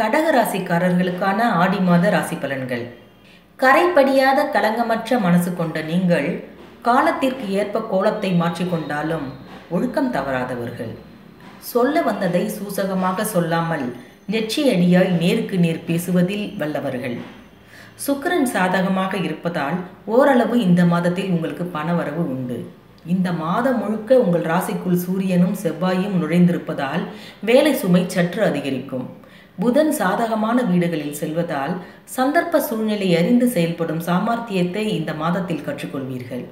கடக ராசிக்காரர்களுக்கான ஆடி மாத ராசி பலன்கள். கரைப்படியாத கலங்கமற்ற மனசு கொண்ட நீங்கள் காலத்திற்கு ஏற்ப கோலத்தை மாற்றிக்கொண்டாலும் ஒழுக்கம் தவறாதவர்கள். சொல்ல வந்ததை சூசகமாக சொல்லாமல் நெற்றியடியாய் நேருக்கு நேர் பேசுவதில் வல்லவர்கள். சுக்கிரன் சாதகமாக இருப்பதால் ஓரளவு இந்த மாதத்தில் உங்களுக்கு பணவரவு உண்டு. இந்த மாதம் முழுக்க உங்கள் ராசிக்குள் சூரியனும் செவ்வாயும் நுழைந்திருப்பதால் வேலை சுமை சற்று அதிகரிக்கும். புதன் சாதகமான வீடுகளில் செல்வதால் சந்தர்ப்ப சூழ்நிலை அறிந்து செயல்படும் சாமர்த்தியத்தை இந்த மாதத்தில் கற்றுக்கொள்வீர்கள்.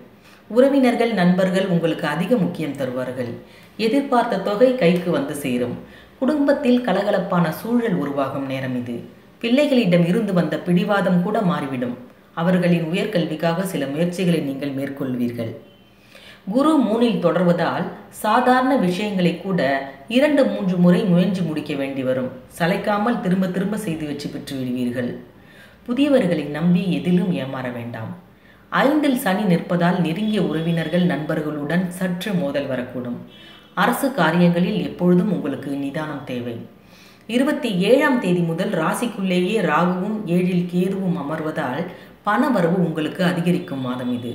உறவினர்கள் நண்பர்கள் உங்களுக்கு அதிக முக்கியம் தருவார்கள். எதிர்பார்த்த தொகை கைக்கு வந்து சேரும். குடும்பத்தில் கலகலப்பான சூழல் உருவாகும் நேரம் இது. பிள்ளைகளிடம் இருந்து வந்த பிடிவாதம் கூட மாறிவிடும். அவர்களின் உயர்கல்விக்காக சில முயற்சிகளை நீங்கள் மேற்கொள்வீர்கள். குரு மூனில் தொடர்வதால் சாதாரண விஷயங்களை கூட இரண்டு மூன்று முறை முயன்று முடிக்க வேண்டி வரும். சளைக்காமல் திரும்ப திரும்ப செய்து வச்சு பெற்று விடுவீர்கள். புதியவர்களை நம்பி எதிலும் ஏமாற வேண்டாம். ஐந்தில் சனி நிற்பதால் நெருங்கிய உறவினர்கள் நண்பர்களுடன் சற்று மோதல் வரக்கூடும். அரசு காரியங்களில் எப்பொழுதும் உங்களுக்கு நிதானம் தேவை. இருபத்தி ஏழாம் தேதி முதல் ராசிக்குள்ளேயே ராகுவும் ஏழில் கேதுவும் அமர்வதால் பணவரவு உங்களுக்கு அதிகரிக்கும் மாதம் இது.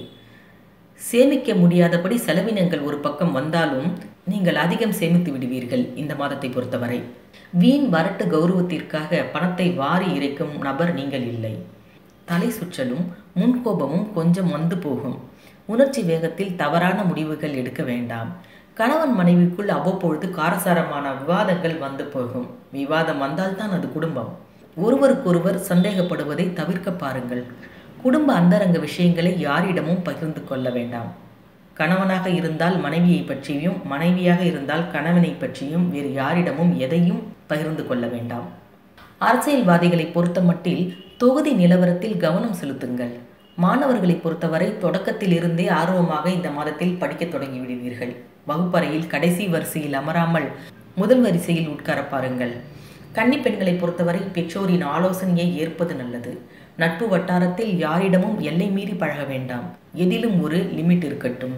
சேமிக்க முடியாதபடி செலவினங்கள் ஒரு பக்கம் வந்தாலும் நீங்கள் அதிகம் சேமித்து விடுவீர்கள் இந்த மாதத்தை பொறுத்தவரை. வீண் வரட்டு கௌரவத்திற்காக பணத்தை வாரி இறைக்கும் நபர் நீங்கள் இல்லை. தலை சுற்றலும் முன்கோபமும் கொஞ்சம் வந்து போகும். உணர்ச்சி வேகத்தில் தவறான முடிவுகள் எடுக்க வேண்டாம். கணவன் மனைவிக்குள் அவ்வப்பொழுது காரசாரமான விவாதங்கள் வந்து போகும். விவாதம் வந்தால்தான் அது குடும்பம். ஒருவருக்கொருவர் சந்தேகப்படுவதை தவிர்க்க பாருங்கள். குடும்ப அந்தரங்க விஷயங்களை யாரிடமும் பகிர்ந்து கொள்ள வேண்டாம். கணவனாக இருந்தால் மனைவியை பற்றியும் மனைவியாக இருந்தால் கணவனை பற்றியும் வேறு யாரிடமும் எதையும் பகிர்ந்து கொள்ள வேண்டாம். அரசியல்வாதிகளை பொறுத்தமட்டில் தொகுதி நிலவரத்தில் கவனம் செலுத்துங்கள். மாணவர்களை பொறுத்தவரை தொடக்கத்தில் இருந்தே ஆர்வமாக இந்த மாதத்தில் படிக்க தொடங்கிவிடுவீர்கள் வகுப்பறையில் கடைசி வரிசையில் அமராமல் முதல் வரிசையில் உட்கார பாருங்கள். கன்னி பெண்களை பொறுத்தவரை பெற்றோரின் ஆலோசனையை ஏற்பது நல்லது. நட்பு வட்டாரத்தில் யாரிடமும் எல்லை மீறி பழக வேண்டாம். எதிலும் ஒரு லிமிட் இருக்கட்டும்.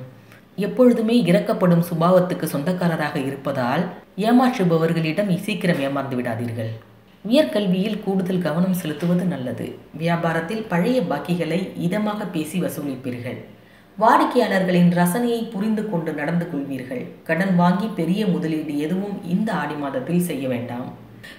எப்பொழுதுமே இறக்கப்படும் சுபாவத்துக்கு சொந்தக்காரராக இருப்பதால் ஏமாற்றுபவர்களிடம் சீக்கிரம் ஏமாந்து விடாதீர்கள். உயர்கல்வியில் கூடுதல் கவனம் செலுத்துவது நல்லது. வியாபாரத்தில் பழைய பாக்கிகளை இதமாக பேசி வசூலிப்பீர்கள். வாடிக்கையாளர்களின் ரசனையை புரிந்து கொண்டு நடந்து கொள்வீர்கள். கடன் வாங்கி பெரிய முதலீடு எதுவும் இந்த ஆடி மாதத்தில் செய்ய வேண்டாம்.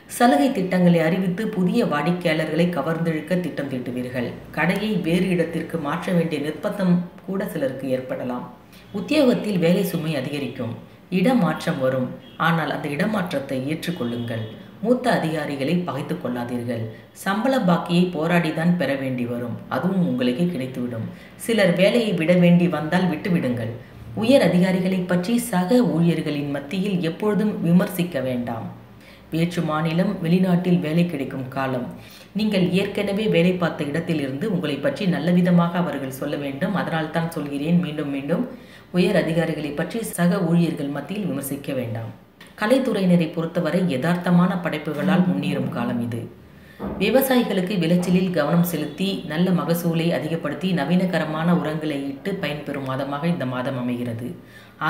சலுகை திட்டங்களை அறிவித்து புதிய வாடிக்கையாளர்களை கவர்ந்தெழுக்க திட்டம் தீட்டுவீர்கள். கடையை வேறு இடத்திற்கு மாற்ற வேண்டிய நிர்பந்தம் கூட சிலருக்கு ஏற்படலாம். உத்தியோகத்தில் வேலை சுமை அதிகரிக்கும். இடமாற்றம் வரும். ஆனால் அந்த இடமாற்றத்தை ஏற்றுக்கொள்ளுங்கள். மூத்த அதிகாரிகளை பகைத்து கொள்ளாதீர்கள். சம்பள பாக்கியை போராடிதான் பெற வேண்டி வரும். அதுவும் உங்களுக்கு கிடைத்துவிடும். சிலர் வேலையை விட வேண்டி வந்தால் விட்டுவிடுங்கள். உயர் அதிகாரிகளை பற்றி சக ஊழியர்களின் மத்தியில் எப்பொழுதும் விமர்சிக்க வேண்டாம். வேற்று மாநிலம் வெளிநாட்டில் வேலை கிடைக்கும் காலம். நீங்கள் ஏற்கனவே வேலை பார்த்த இடத்திலிருந்து உங்களை பற்றி நல்ல விதமாக அவர்கள் சொல்ல வேண்டும். அதனால் தான் சொல்கிறேன். மீண்டும் மீண்டும் உயர் அதிகாரிகளை பற்றி சக ஊழியர்கள் மத்தியில் விமர்சிக்க வேண்டாம். கலைத்துறையினரை பொறுத்தவரை யதார்த்தமான படைப்புகளால் முன்னேறும் காலம் இது. விவசாயிகளுக்கு விளைச்சலில் கவனம் செலுத்தி நல்ல மகசூலை அதிகப்படுத்தி நவீனகரமான உரங்களை இட்டு பயன்பெறும் மாதமாக இந்த மாதம் அமைகிறது.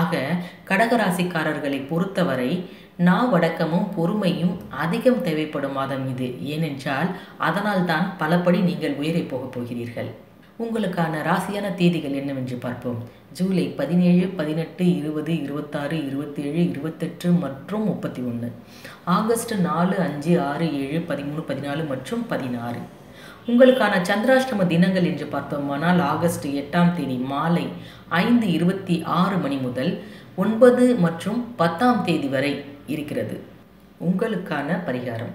ஆக கடகராசிக்காரர்களை பொறுத்தவரை நாவடக்கமும் பொறுமையும் அதிகம் தேவைப்படும் மாதம் இது. ஏனென்றால் அதனால் தான் பலபடி நீங்கள் உயரை போகப் போகிறீர்கள். உங்களுக்கான ராசியான தேதிகள் என்னவென்று பார்ப்போம். ஜூலை பதினேழு பதினெட்டு இருபது இருபத்தாறு இருபத்தேழு இருபத்தெட்டு மற்றும் முப்பத்தி ஒன்று ஆகஸ்ட் நாலு அஞ்சு ஆறு ஏழு பதிமூணு பதினாலு மற்றும் பதினாறு. உங்களுக்கான சந்திராஷ்டம தினங்கள் என்று பார்த்தோமானால் ஆகஸ்ட் எட்டாம் தேதி மாலை ஐந்து இருபத்தி ஆறு மணி முதல் ஒன்பது மற்றும் பத்தாம் தேதி வரை இருக்கிறது. உங்களுக்கான பரிகாரம்.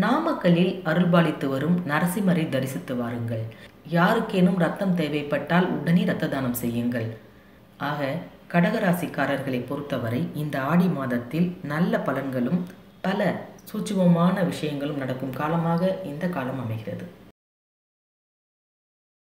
நாமக்கல்லில் அருள்பாலித்து வரும் நரசிம்மரை தரிசித்து வாருங்கள். யாருக்கேனும் ரத்தம் தேவைப்பட்டால் உடனே இரத்த தானம் செய்யுங்கள். ஆக கடகராசிக்காரர்களை பொறுத்தவரை இந்த ஆடி மாதத்தில் நல்ல பலன்களும் பல சூட்சுமமான விஷயங்களும் நடக்கும் காலமாக இந்த காலம் அமைகிறது.